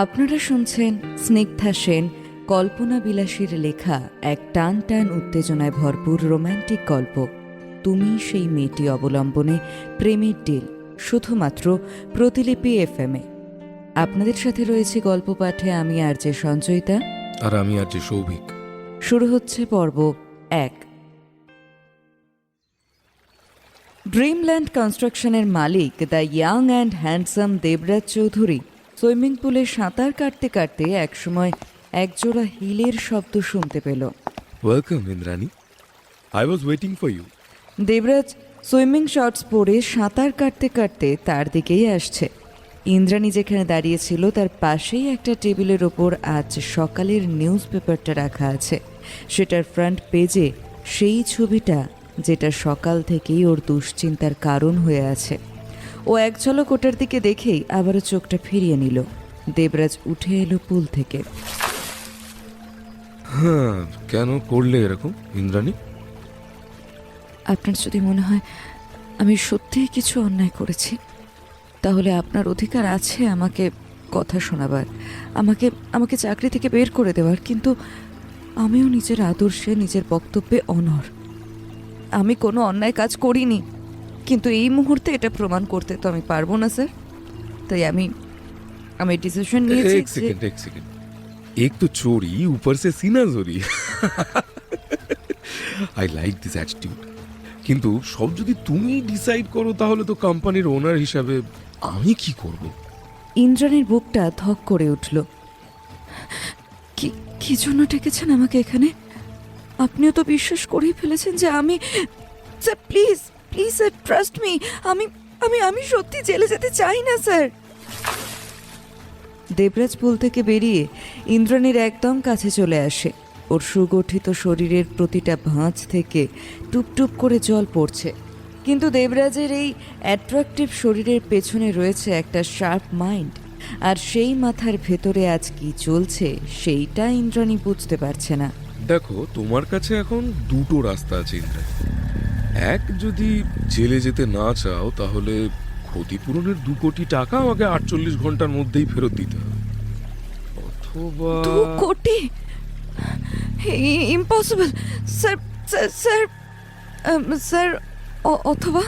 আপনারা শুনছেন স্নিগ্ধা সেন কল্পনা বিলাসীর লেখা এক টান টান উত্তেজনায় ভরপুর রোম্যান্টিক গল্প। তুমি সেই মেয়েটি অবলম্বনে প্রেমের ডিল শুধুমাত্র প্রতিলিপি এফ এম এ আপনাদের সাথে রয়েছে গল্প পাঠে আমি আর যে সঞ্চয়িতা। আর আমি আর যে সৌভিক। শুরু হচ্ছে পর্ব এক। ড্রিমল্যান্ড কনস্ট্রাকশনের মালিক the young and handsome Debraj Chowdhury swimming পুলে সাঁতার কাটতে কাটতে একসময় একজোড়া হিলের শব্দ শুনতে পেল। Welcome Indrani I was waiting for you Debraj swimming shorts পরে সাঁতার কাটতে কাটতে তার দিকেই আসছে। ইন্দ্রাণী যেখানে দাঁড়িয়েছিল তার পাশেই একটা টেবিলের ওপর আজ সকালের নিউজ পেপারটা রাখা আছে। সেটার ফ্রন্ট পেজে সেই ছবিটা যেটা সকাল থেকেই ওর দুশ্চিন্তার কারণ হয়ে আছে। ও এক ঝলক ওটার দিকে দেখেই আবারও চোখটা ফিরিয়ে নিল। দেবরাজ উঠে এলো পুল থেকে। হ্যাঁ কেন করলে এরকম ইন্দ্রাণী? আপনার যদি মনে হয় আমি সত্যিই কিছু অন্যায় করেছি তাহলে আপনার অধিকার আছে আমাকে কথা শোনাবার আমাকে আমাকে চাকরি থেকে বের করে দেওয়ার কিন্তু আমিও নিজের আদর্শে নিজের বক্তব্যে অনর। আমি কোনো অন্যায় কাজ করিনি। কিন্তু এই মুহূর্তে এটা প্রমাণ করতে তো আমি পারব না স্যার। তাই আমি আমি ডিসিশন নিয়েছি এক যে- সেকেন্ড এক সেকেন্ড এক তো চোরি উপর সে সিনা চোরি আই লাইক দিস অ্যাটিটিউড কিন্তু সব যদি তুমি ডিসাইড করো তাহলে তো কোম্পানির ওনার হিসাবে আমি কি করব? ইন্দ্রাণীর বুকটা ধক করে উঠল। কি কি জন্য ডেকেছেন আমাকে এখানে? আপনিও তো বিশ্বাস করেই ফেলেছেন যে আমি sir please! Please sir trust me আমি আমি আমি সত্যি জেলে যেতে চাই না স্যার দেবরাজ পুল থেকে বেরিয়ে ইন্দ্রাণীর একদম কাছে চলে আসে। ওর সুগঠিত শরীরের প্রতিটা ভাঁজ থেকে টুপটুপ করে জল পড়ছে। কিন্তু দেবরাজের এই অ্যাট্রাকটিভ শরীরের পেছনে রয়েছে একটা শার্প মাইন্ড আর সেই মাথার ভেতরে আজ কি চলছে, সেইটা ইন্দ্রাণী বুঝতে পারছে না। দেখো, তোমার কাছে এখন দুটো রাস্তা আছে, ইন্দ্রাণী। এক যদি জেলে যেতে না চাও তাহলে ক্ষতিপূরণের দু কোটি টাকা আমাকে আটচল্লিশ ঘণ্টার মধ্যেই ফেরত দিতে হবে। অথবা দু কোটি? Impossible sir sir sir sir অথবা?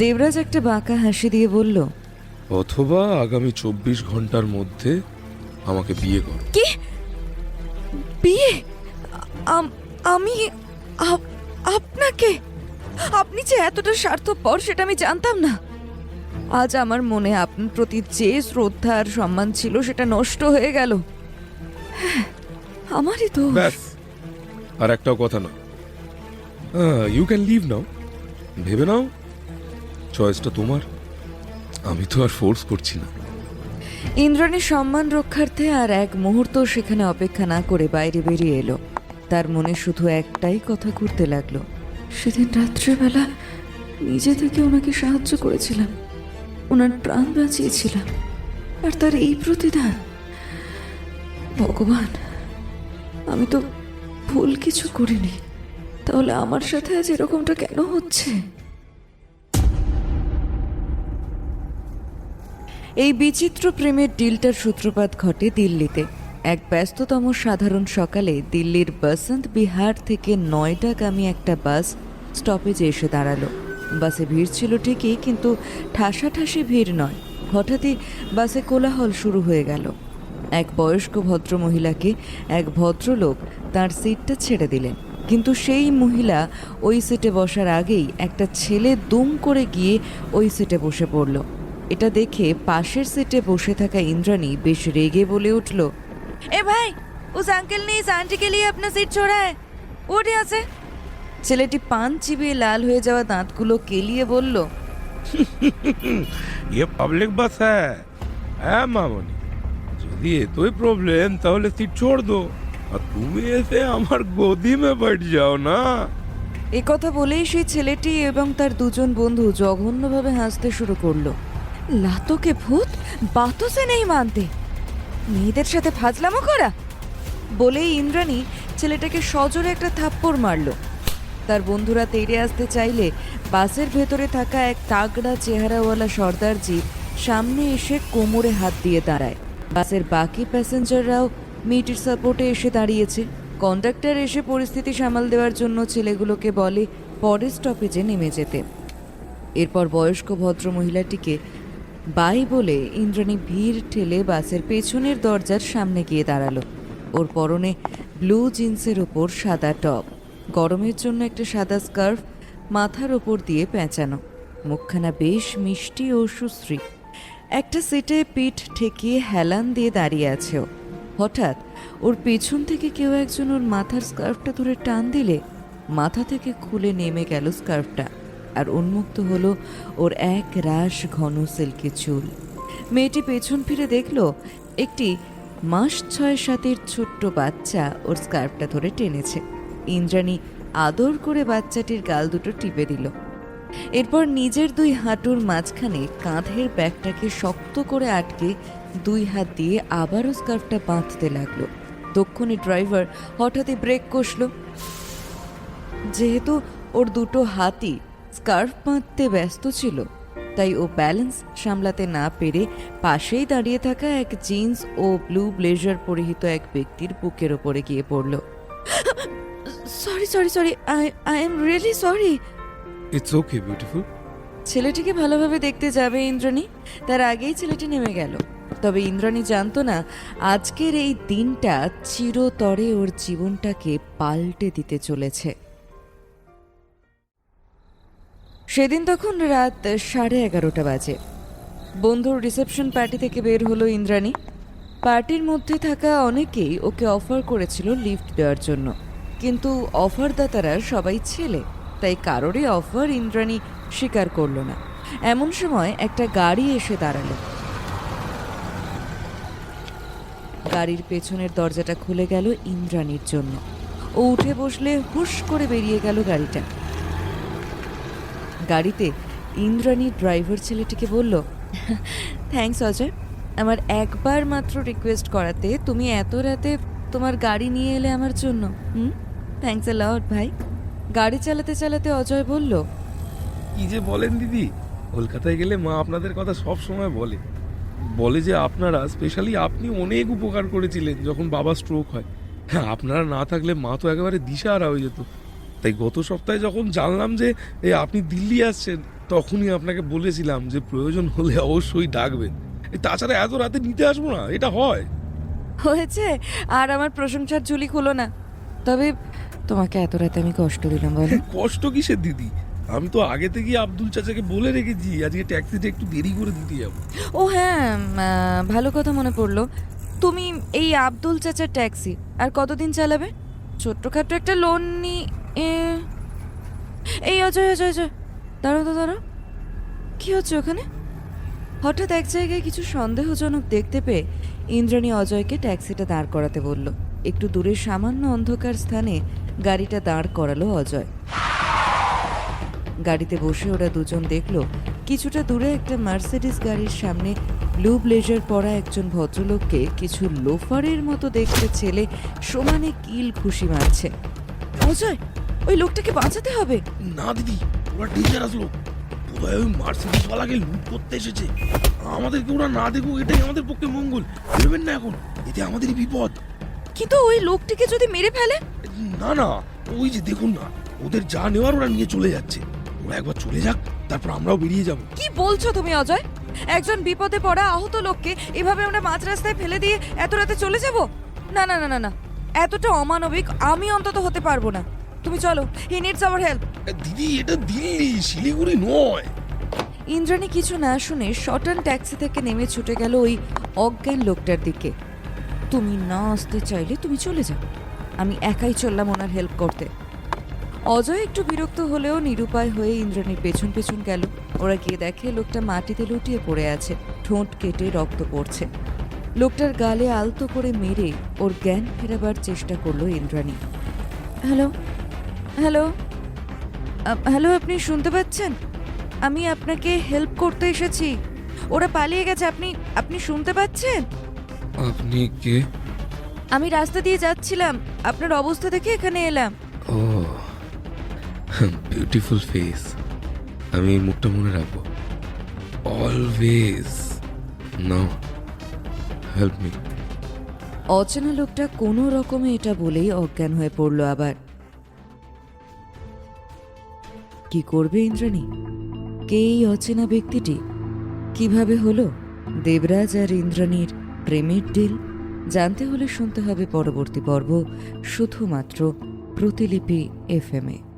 দেবরাজ একটা বাঁকা হাসি দিয়ে বলল অথবা আগামী চব্বিশ ঘণ্টার মধ্যে আমাকে বিয়ে করো। কি? বিয়ে? আমি আপনাকে? আপনি যে এতটা স্বার্থপর সেটা আমি জানতাম না। আজ আমার মনে আপনার প্রতি যে শ্রদ্ধা আর সম্মান ছিল সেটা নষ্ট হয়ে গেল। হ্যাঁ, আমারই তো ব্যাস আর একটাও কথা না ইউ ক্যান লিভ নাও ভেবে নাও চয়েসটা তোমার। আমি তো আর ফোর্স করছি না। ইন্দ্রাণীর সম্মান রক্ষার্থে আর এক মুহূর্ত সেখানে অপেক্ষা না করে বাইরে বেরিয়ে এলো। তার মনে শুধু একটাই কথা ঘুরতে লাগল। সেদিন রাত্রেবেলা নিজে থেকে ওনাকে সাহায্য করেছিলাম। ওনার প্রাণ বাঁচিয়েছিলাম। আর তার এই প্রতিদান, ভগবান, আমি তো ভুল কিছু করিনি। তাহলে আমার সাথে আজ এরকমটা কেন হচ্ছে? এই বিচিত্র প্রেমের ডিলটার সূত্রপাত ঘটে দিল্লিতে। এক ব্যস্ততম সাধারণ সকালে দিল্লির বসন্ত বিহার থেকে নয়ডাগামী একটা বাস স্টপেজে এসে দাঁড়াল। বাসে ভিড় ছিল ঠিকই, কিন্তু ঠাসাঠাসি ভিড় নয়। হঠাৎই বাসে কোলাহল শুরু হয়ে গেল। এক বয়স্ক ভদ্র মহিলাকে এক ভদ্রলোক তার সিটটা ছেড়ে দিলেন। কিন্তু সেই মহিলা ওই সিটে বসার আগেই একটা ছেলে দুম করে গিয়ে ওই সিটে বসে পড়ল। এটা দেখে পাশের সিটে বসে থাকা ইন্দ্রাণী বেশ রেগে বলে উঠল এ ভাই উস আঙ্কেল ने इस आंटी के लिए अपना सीट छोड़ा है उठ यहाँ से ছেলেটি পান চিবিয়ে লাল হয়ে যাওয়া দাঁতগুলো কেলিয়ে বলল ইয়ে পাবলিক বাস হ্যাঁ হ্যাঁ মামনি যদি এতই প্রবলেম তাহলে সিট ছোড় দো আর তুমি এসে আমার গদি মে বট যাও না এ কথা বলেই সেই ছেলেটি এবং তার দুজন বন্ধু জঘন্যভাবে হাসতে শুরু করলো লাতকে ভূত বাতো সে নেই মানতে মেয়েদের সাথে ফাজলামো করা? বলেই ইন্দ্রাণী ছেলেটাকে সজোরে একটা থাপ্পড় মারলো। তার বন্ধুরা তেড়ে আসতে চাইলে বাসের ভেতরে থাকা এক তাগড়া চেহারাওয়ালা সর্দারজি সামনে এসে কোমরে হাত দিয়ে দাঁড়ায়। বাসের বাকি প্যাসেঞ্জাররাও মেয়েটির সাপোর্টে এসে দাঁড়িয়েছে। কন্ডাক্টর এসে পরিস্থিতি সামাল দেওয়ার জন্য ছেলেগুলোকে বলে পরের স্টপেজে নেমে যেতে। এরপর বয়স্ক ভদ্র মহিলাটিকে বাই বলে ইন্দ্রাণী ভিড় ঠেলে বাসের পেছনের দরজার সামনে গিয়ে দাঁড়াল। ওর পরনে ব্লু জিন্সের ওপর সাদা টপ, গরমের জন্য একটা সাদা স্কার্ফ মাথার ওপর দিয়ে পেঁচানো, মুখখানা বেশ মিষ্টি ও সুশ্রী। একটা সিটে পিঠ ঠেকিয়ে হেলান দিয়ে দাঁড়িয়ে আছে ও। হঠাৎ ওর পেছন থেকে কেউ একজন ওর মাথার স্কার্ফটা ধরে টান দিলে মাথা থেকে খুলে নেমে গেল স্কার্ফটা। আর উন্মুক্ত হলো ওর এক রাশ ঘন সিল্কি চুল। মেয়েটি পেছন ফিরে দেখল একটি মাস ছয় সাতের ছোট্ট বাচ্চা ওর স্কার্ফটা ধরে টেনেছে। ইন্দ্রাণী আদর করে বাচ্চাটির গাল দুটো টিপে দিল। এরপর নিজের দুই হাঁটুর মাঝখানে কাঁধের ব্যাগটাকে শক্ত করে আটকে দুই হাত দিয়ে আবারও স্কার্ফটা বাঁধতে লাগল। দক্ষিণী ড্রাইভার হঠাৎই ব্রেক কষল। যেহেতু ওর দুটো হাতই স্কার্ফ বাঁধতে ব্যস্ত ছিল তাই ও ব্যালেন্স সামলাতে না পেরে পাশেই দাঁড়িয়ে থাকা এক জিন্স ও ব্লু ব্লেজার পরিহিত এক ব্যক্তির বুকের ওপরে গিয়ে পড়ল। Sorry sorry sorry I I am really sorry. It's okay beautiful ছেলেটিকে ভালোভাবে দেখতে যাবে ইন্দ্রাণী। তার আগেই ছেলেটি নেমে গেল। তবে ইন্দ্রাণী জানতো না আজকের এই দিনটা চিরতরে ওর জীবনটাকে পাল্টে দিতে চলেছে। সেদিন তখন রাত সাড়ে এগারোটা বাজে। বন্ধুর রিসেপশন পার্টি থেকে বের হলো ইন্দ্রাণী। পার্টির মধ্যে থাকা অনেকেই ওকে অফার করেছিল লিফট দেওয়ার জন্য। কিন্তু অফারদাতারা সবাই ছেলে, তাই কারোরই অফার ইন্দ্রাণী স্বীকার করল না। এমন সময় একটা গাড়ি এসে দাঁড়াল। গাড়ির পেছনের দরজাটা খুলে গেল ইন্দ্রাণীর জন্য। ও উঠে বসলে হুশ করে বেরিয়ে গেল গাড়িটা। গাড়িতে ইন্দ্রাণী ড্রাইভার ছেলেটিকে বলল থ্যাঙ্কস অজয়। আমার একবার মাত্র রিকোয়েস্ট করাতে তুমি এত রাতে তোমার গাড়ি নিয়ে এলে আমার জন্য। হুম? থ্যাঙ্কস এ লট ভাই। গাড়ি চালাতে চালাতে অজয় বলল কি যে বলেন দিদি? কলকাতায় গেলে মা আপনাদের কথা সব সময় বলে। বলে যে আপনারা স্পেশালি আপনি অনেক উপকার করেছিলেন যখন বাবা স্ট্রোক হয়। হ্যাঁ আপনারা না থাকলে মা তো একেবারে দিশাহারা হয়ে যেত। তাই গত সপ্তাহে যখন জানলাম যে এ আপনি দিল্লি আসছেন তখনই আপনাকে বলেছিলাম যে প্রয়োজন হলে অবশ্যই ডাকবেন। তাছাড়া এত রাতে নিতে আসব না এটা হয়। হয়েছে আর আমার প্রশংসার ঝুলি খুলো না। তবে তোমাকে এত রাতে আমি কষ্ট দিলাম বলো। কষ্ট কিসের দিদি? আমি তো আগে থেকেই আব্দুল চাচাকে বলে রেখেছি আজকে ট্যাক্সিটা একটু দেরি করে দিতে যাব। ও হ্যাঁ ভালো কথা মনে পড়ল। তুমি এই আব্দুল চাচার ট্যাক্সি আর কতদিন চালাবে? ছোট্টখাটো একটা লোন নি এ, এই, অজয় অজয় অজয়। দাঁড়ো তো দাঁড়ো কি হচ্ছে ওখানে? হঠাৎ এক জায়গায় কিছু সন্দেহজনক দেখতে পেয়ে ইন্দ্রাণী অজয়কে ট্যাক্সিটা দাঁড় করাতে বলল। একটু দূরে সামান্য অন্ধকার স্থানে গাড়িটা দাঁড় করালো অজয়। গাড়িতে বসে ওরা দুজন দেখল, কিছুটা দূরে একটা মার্সিডিস গাড়ির সামনে ব্লু ব্লেজার পরা একজন ভদ্রলোককে কিছু লোফারের মতো দেখতে ছেলে সমানে কিল খুশি মারছে। অজয় ওই লোকটাকে বাঁচাতে হবে। না দিদি ওরা ডেঞ্জারাস লোক বোধহয় ওই মার্সিডিস ওয়ালাকে লুট করতে এসেছে। আমাদেরকে ওরা না দেখুক এটাই আমাদের পক্ষে মঙ্গল। বেরোবেন না এখন এতে আমাদেরই বিপদ। কিন্তু ওই লোকটিকে যদি মেরে ফেলে? না না ওই যে দেখুন না ওদের যা নেওয়ার ওরা নিয়ে চলে যাচ্ছে। ওরা একবার চলে যাক তারপর আমরাও বেরিয়ে যাব। কি বলছো তুমি অজয়? একজন বিপদে পড়া আহত লোককে এভাবে আমরা মাঝ রাস্তায় ফেলে দিয়ে এত রাতে চলে যাব? না না না না না এতটা অমানবিক আমি অন্তত হতে পারব না। তুমি চলো হি নিডস আওয়ার হেল্প দিদি এটা দিল্লি শিলিগুড়ি নয়। ইন্দ্রাণী কিছু না শুনে শটান ট্যাক্সি থেকে নেমে ছুটে গেল ওই অজ্ঞান লোকটার দিকে। তুমি না আসতে চাইলে তুমি চলে যাও। আমি একাই চললাম ওনার হেল্প করতে। অজয় একটু বিরক্ত হলেও নিরুপায় হয়ে ইন্দ্রাণীর পেছন পেছন গেল। ওরা গিয়ে দেখে লোকটা মাটিতে লুটিয়ে পড়ে আছে ঠোঁট কেটে রক্ত পড়ছে। লোকটার গালে আলতো করে মেরে ওর জ্ঞান ফেরাবার চেষ্টা করল ইন্দ্রাণী। Hello hello? হ্যালো আপনি শুনতে পাচ্ছেন? আমি আপনাকে হেল্প করতে এসেছি। ওরা পালিয়ে গেছে আপনি আপনি শুনতে পাচ্ছেন? আপনি কে? আমি রাস্তা দিয়ে যাচ্ছিলাম আপনার অবস্থা দেখে এখানে এলাম। ও বিউটিফুল ফেস আমি এই মুখটা মনে রাখব। অলওয়েজ নাও হেল্প মি অচেনা লোকটা কোনো রকমে এটা বলেই অজ্ঞান হয়ে পড়ল আবার। কি করবে ইন্দ্রাণী? কে এই অচেনা ব্যক্তিটি? কীভাবে হলো? দেবরাজ আর ইন্দ্রাণীর প্রেমের ডিল জানতে হলে শুনতে হবে পরবর্তী পর্ব শুধুমাত্র প্রতিলিপি এফএমএ।